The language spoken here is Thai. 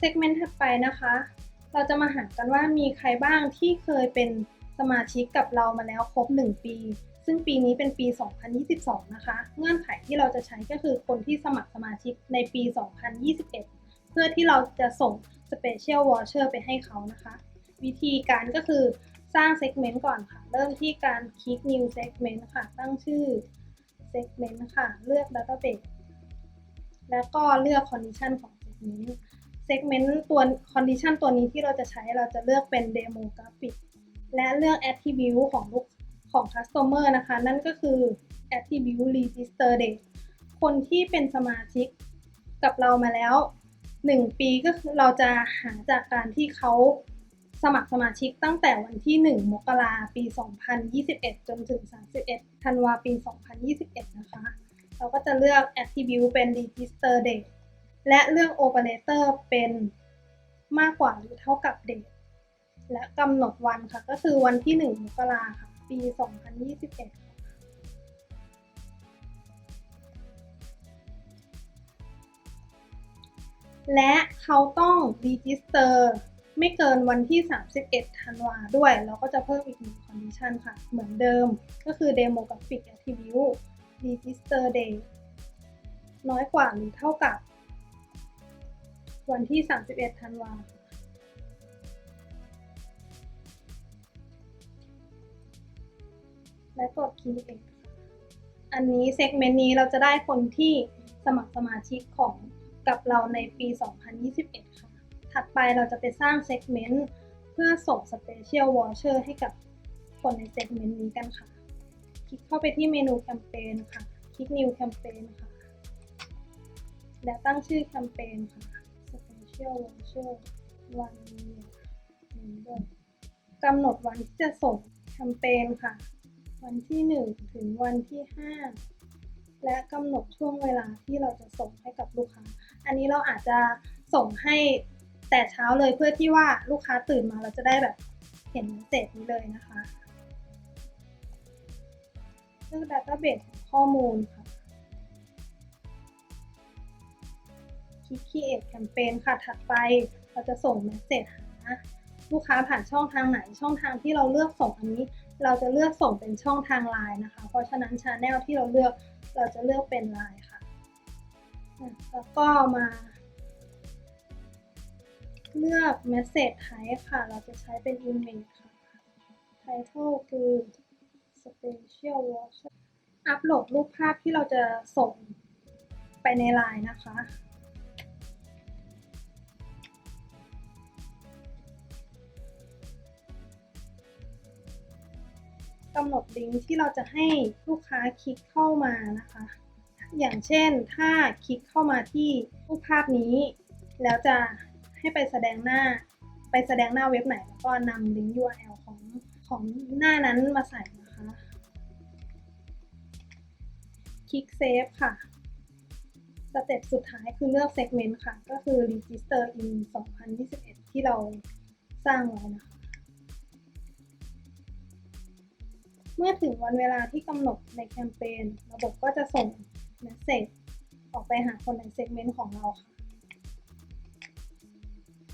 segment ถัดไปนะคะ เราจะมาหากันว่ามีใครบ้างที่เคยเป็นสมาชิกกับเรามาแล้วครบ 1 ปี ซึ่งปีนี้เป็นปี 2022 นะคะ เงื่อนไขที่เราจะใช้ก็คือคนที่สมัครสมาชิกในปี 2021 เพื่อที่เราจะส่ง Special Voucher ไปให้เขานะคะ วิธีการก็คือสร้าง segment ก่อนค่ะ เริ่มที่การคลิก new segment ค่ะ ตั้งชื่อ segment ค่ะ เลือก database แล้วก็เลือก condition ของ segment segment ตัว condition ตัวนี้ที่เราจะใช้เราจะเลือกเป็น demographic และเลือก attribute ของลูกของ customer นะคะ นั่นก็คือ attribute register date คนที่เป็นสมาชิกกับเรามาแล้ว 1 ปีก็คือเราจะหาจากการที่เขาสมัครสมาชิกตั้งแต่วันที่ 1 มกราปี 2021 จนถึง 31 ธันวาปี 2021 นะคะ เราก็จะเลือก attribute เป็น register date และเลือก operator เป็นมากกว่าหรือเท่ากับ date และกำหนดวันค่ะ ก็คือวันที่ 1 มกราค่ะ ปี 2021และเขาต้อง register ไม่เกินวันที่ 31 ธันวาด้วย เราก็จะเพิ่มอีกหนึ่ง condition ค่ะ เหมือนเดิมก็คือ demographic attribute register date น้อยกว่าหรือเท่ากับ วันที่ 31 ธันวาและกด create ค่ะอันนี้ segment นี้เราจะได้คนที่สมัครสมาชิกของกับเราในปี 2021 ค่ะ ถัดไปเราจะไปสร้าง segment เพื่อส่ง special voucher ให้กับคนใน segment นี้กันค่ะ คลิกเข้าไปที่เมนูแคมเปญค่ะ คลิก new campaign ค่ะ และตั้งชื่อแคมเปญค่ะ special voucher one year member กำหนดวันที่จะส่งแคมเปญค่ะ วันที่ 1 ถึงวันที่ 5 และกำหนดช่วงเวลาที่เราจะส่งให้กับลูกค้า อันนี้เราอาจจะส่งให้แต่เช้าเลยเพื่อที่ว่าลูกค้าตื่นมาเราจะได้แบบเห็นเสร็จนี้เลยนะคะเลือก database ของข้อมูลค่ะ คลิก create campaign ค่ะ ถัดไปเราจะส่ง message หาลูกค้าผ่านช่องทางไหน ช่องทางที่เราเลือกส่งอันนี้ เราจะเลือกส่งเป็นช่องทาง Line นะคะ เพราะฉะนั้น Channel ที่เราเลือกเราจะเลือกเป็น Line ค่ะ แล้วก็มา เลือก message type ค่ะ เราจะใช้เป็น image ค่ะ title คือ special voucher อัปโหลดรูปภาพที่เราจะส่งไปใน Line นะคะ กำหนดลิงก์ที่เราจะให้ลูกค้าคลิกเข้ามานะคะ อย่างเช่นถ้าคลิกเข้ามาที่รูปภาพนี้ แล้วจะให้ไปแสดงหน้า ไปแสดงหน้าเว็บไหนแล้วก็นำลิงก์ URL ของของหน้านั้นมาใส่นะคะ คลิกเซฟค่ะสเต็ปสุดท้ายคือเลือก segment ค่ะ ก็คือ register in 2021 ที่เราสร้างไว้นะคะ เมื่อถึงวันเวลาที่กำหนดในแคมเปญระบบก็จะส่งเมสเซจออกไปหาคนในเซกเมนต์ของเราค่ะ